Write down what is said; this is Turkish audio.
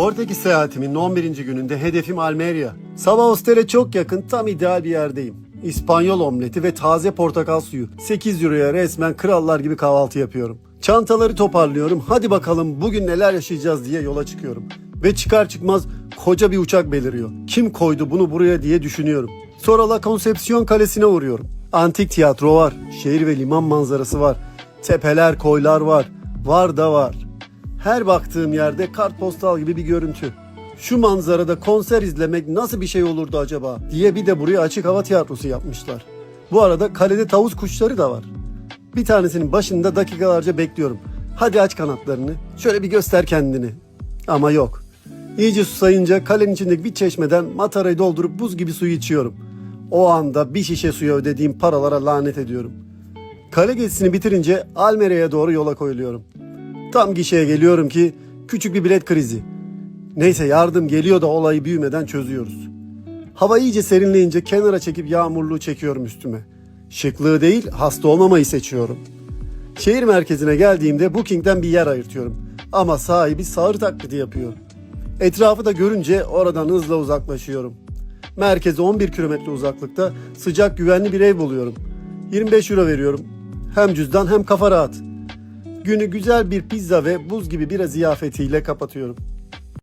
Portekiz seyahatimin 11. gününde hedefim Almeria. Sabah hostele çok yakın tam ideal bir yerdeyim. İspanyol omleti ve taze portakal suyu. 8 euroya resmen krallar gibi kahvaltı yapıyorum. Çantaları toparlıyorum. Hadi bakalım bugün neler yaşayacağız diye yola çıkıyorum. Ve çıkar çıkmaz koca bir uçak beliriyor. Kim koydu bunu buraya diye düşünüyorum. Sonra La Concepción Kalesi'ne uğruyorum. Antik tiyatro var. Şehir ve liman manzarası var. Tepeler, koylar var. Var da var. Her baktığım yerde kartpostal gibi bir görüntü. Şu manzarada konser izlemek nasıl bir şey olurdu acaba diye bir de buraya açık hava tiyatrosu yapmışlar. Bu arada kalede tavus kuşları da var. Bir tanesinin başında dakikalarca bekliyorum. Hadi aç kanatlarını. Şöyle bir göster kendini. Ama yok. İyice susayınca kalenin içindeki bir çeşmeden matarayı doldurup buz gibi suyu içiyorum. O anda bir şişe suya ödediğim paralara lanet ediyorum. Kale gezisini bitirince Almeria'ya doğru yola koyuluyorum. Tam gişeye geliyorum ki küçük bir bilet krizi. Neyse yardım geliyor da olayı büyümeden çözüyoruz. Hava iyice serinleyince kenara çekip yağmurluğu çekiyorum üstüme. Şıklığı değil hasta olmamayı seçiyorum. Şehir merkezine geldiğimde Booking'den bir yer ayırtıyorum. Ama sahibi sağır taklidi yapıyor. Etrafı da görünce oradan hızla uzaklaşıyorum. Merkeze 11 kilometre uzaklıkta sıcak güvenli bir ev buluyorum. 25 euro veriyorum. Hem cüzdan hem kafa rahat. Günü güzel bir pizza ve buz gibi bir ziyafetiyle kapatıyorum.